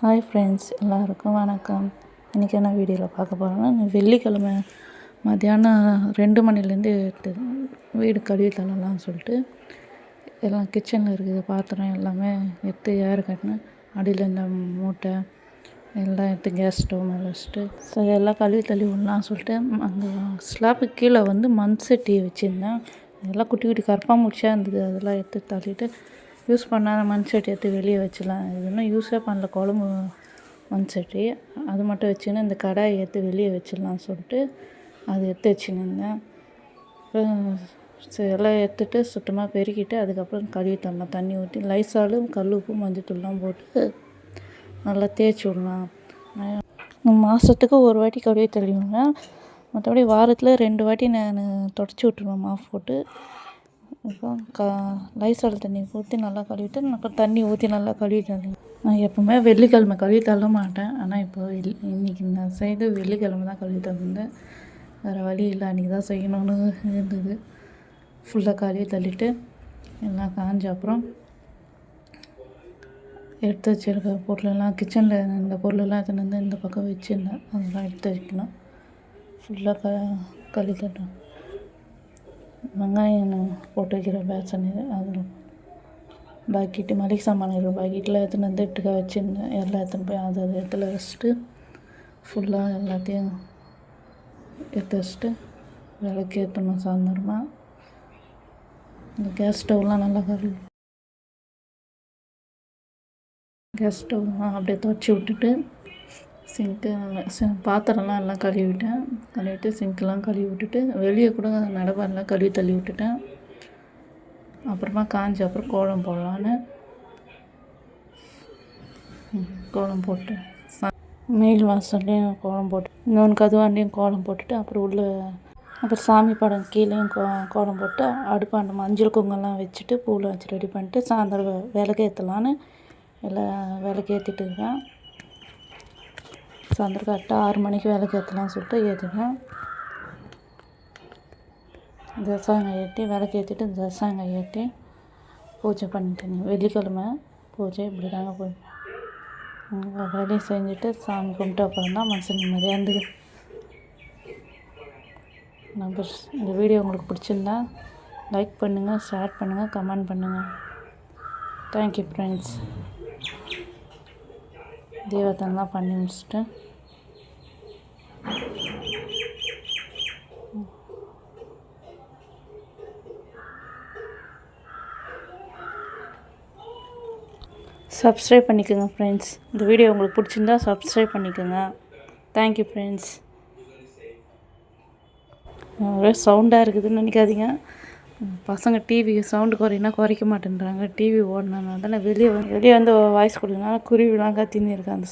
Hi friends எல்லாருக்கும் வணக்கம். இன்றைக்கி என்ன வீடியோவில் பார்க்க போகிறோன்னா வெள்ளிக்கிழமை மத்தியானம் ரெண்டு மணிலேருந்து எடுத்து வீடு கழுவி தள்ளலாம்னு சொல்லிட்டு எல்லாம் கிச்சனில் இருக்கிற பாத்திரம் எல்லாமே எடுத்து ஏற கட்டினேன் அடியில் இந்த மூட்டை எல்லாம் எடுத்து கேஸ் ஸ்டவ் மேலே வச்சுட்டு ஸோ எல்லாம் கழுவி தள்ளி விடலாம் சொல்லிட்டு அங்கே ஸ்லாப்புக்கு கீழே வந்து மண் சட்டி வச்சுருந்தேன். எல்லாம் குட்டி குட்டி கருப்பாக முடிச்சாக இருந்தது. அதெல்லாம் எடுத்து தள்ளிட்டு யூஸ் பண்ணாத மண் சட்டி எடுத்து வெளியே வச்சிடலாம் இது இன்னும் யூஸே பண்ணல. குழம்பு மண் சட்டி அது மட்டும் வச்சுன்னு இந்த கடாயை எடுத்து வெளியே வச்சிடலாம் சொல்லிட்டு அது எடுத்து வச்சுன்னு இருந்தேன் எல்லாம் எடுத்துட்டு சுத்தமாக பெருக்கிட்டு அதுக்கப்புறம் கழுவி தரலாம் தண்ணி ஊற்றி லைசாலும் கல் உப்பு மஞ்சத்தூள்லாம் போட்டு நல்லா தேய்ச்சி விடலாம். மாதத்துக்கு ஒரு வாட்டி கழுவி தெளிவுங்க மற்றபடி வாரத்தில் ரெண்டு வாட்டி நான் தொடச்சி விட்ருவேன் மாஃப் போட்டு. அப்புறம் க லைசால் தண்ணி ஊற்றி நல்லா கழுவிட்டு அப்புறம் தண்ணி ஊற்றி நல்லா கழுவிட்டாங்க நான் எப்போவுமே வெள்ளிக்கிழமை கழுவி தள்ள மாட்டேன். ஆனால் இப்போ இல் இன்றைக்கி நான் செய்து வெள்ளிக்கிழமை தான் கழுவி தந்தேன் வேறு வழி இல்லை. அன்றைக்கி தான் செய்யணும்னு இருந்தது. ஃபுல்லாக கழுவி தள்ளிட்டு எல்லாம் காஞ்ச அப்புறம் எடுத்து வச்சிருக்க பொருளெல்லாம் கிச்சனில் இந்த பொருளெல்லாம் எடுத்துன்னு வந்து இந்த பக்கம் வச்சுருந்தேன். அதெல்லாம் எடுத்து வைக்கணும். ஃபுல்லாக க கழுவி தட்டேன் வெங்காயம் போட்டு வைக்கிற பேசன் இது அதில் பாக்கெட்டு மளிகை சாமான் இருக்கிற பாக்கெட்டில் எடுத்துன்னு வந்து இட்டுக்க வச்சுருந்தேன். எல்லாம் எடுத்துன்னு போய் அது அது இடத்துல வச்சுட்டு ஃபுல்லாக எல்லாத்தையும் எடுத்து வச்சுட்டு விளக்கு ஏற்றணும் சாயந்தரமாக இந்த கேஸ் ஸ்டவ்லாம் நல்லா கரு கேஸ் ஸ்டவ்லாம் அப்படியே துவச்சி விட்டுட்டு சிங்க்கு பாத்திரம்லாம் எல்லாம் கழுவிட்டேன். கழுவிட்டு சிங்க்கெலாம் கழுவி விட்டுட்டு வெளியே கூட நடப்பாரெலாம் கழுவி தள்ளி விட்டுட்டேன். அப்புறமா காஞ்ச அப்புறம் கோலம் போடலான்னு. கோலம் போட்டு மெயில் வாசல்லையும் கோலம் போட்டு இன்னொன்று கதுவாண்டியும் கோலம் போட்டுட்டு அப்புறம் உள்ள அப்புறம் சாமி படம் கீழேயும் கோ கோலம் போட்டு அடுப்பாண்ட மஞ்சள் குங்கெல்லாம் வச்சுட்டு பூவில் வச்சு ரெடி பண்ணிட்டு சாயந்தரம் விளக்கு ஏற்றலான்னு எல்லாம் விளக்கு ஏற்றிட்டு இருக்கேன். சாயந்தரம் கரெக்டாக ஆறு மணிக்கு விளக்கு ஏற்றலாம்னு சொல்லிட்டு ஏற்றுவேன் தசாங்கம் ஏற்றி விளக்கு ஏற்றிட்டு தசாங்கம் ஏற்றி பூஜை பண்ணிட்டேன். வெள்ளிக்கிழமை பூஜை இப்படி தாங்க போய் வேலையை செஞ்சுட்டு சாமி கும்பிட்டு அப்புறம் தான் மனசு நிம்மதியாக இருந்தது நம்ம இந்த வீடியோ உங்களுக்கு பிடிச்சிருந்தா லைக் பண்ணுங்கள் ஷேர் பண்ணுங்கள் கமெண்ட் பண்ணுங்கள் தேங்க்யூ ஃப்ரெண்ட்ஸ் தீபத்தெல்லாம் பண்ணி முடிச்சுட்டு சப்ஸ்கிரைப் பண்ணிக்கோங்க ஃப்ரெண்ட்ஸ் இந்த வீடியோ உங்களுக்கு பிடிச்சிருந்தா சப்ஸ்கிரைப் பண்ணிக்கோங்க. தேங்க்யூ ஃப்ரெண்ட்ஸ் ஒரே சவுண்டாக இருக்குதுன்னு நினைக்காதீங்க. பசங்க டிவி சவுண்டு குறையினா குறைக்க மாட்டேன்றாங்க. டிவி ஓடினாங்க தானே வெளியே வந்து வெளியே வந்து வாய்ஸ் கொடுக்கனால குருவிலாம் கத்தின்னு இருக்கு அந்த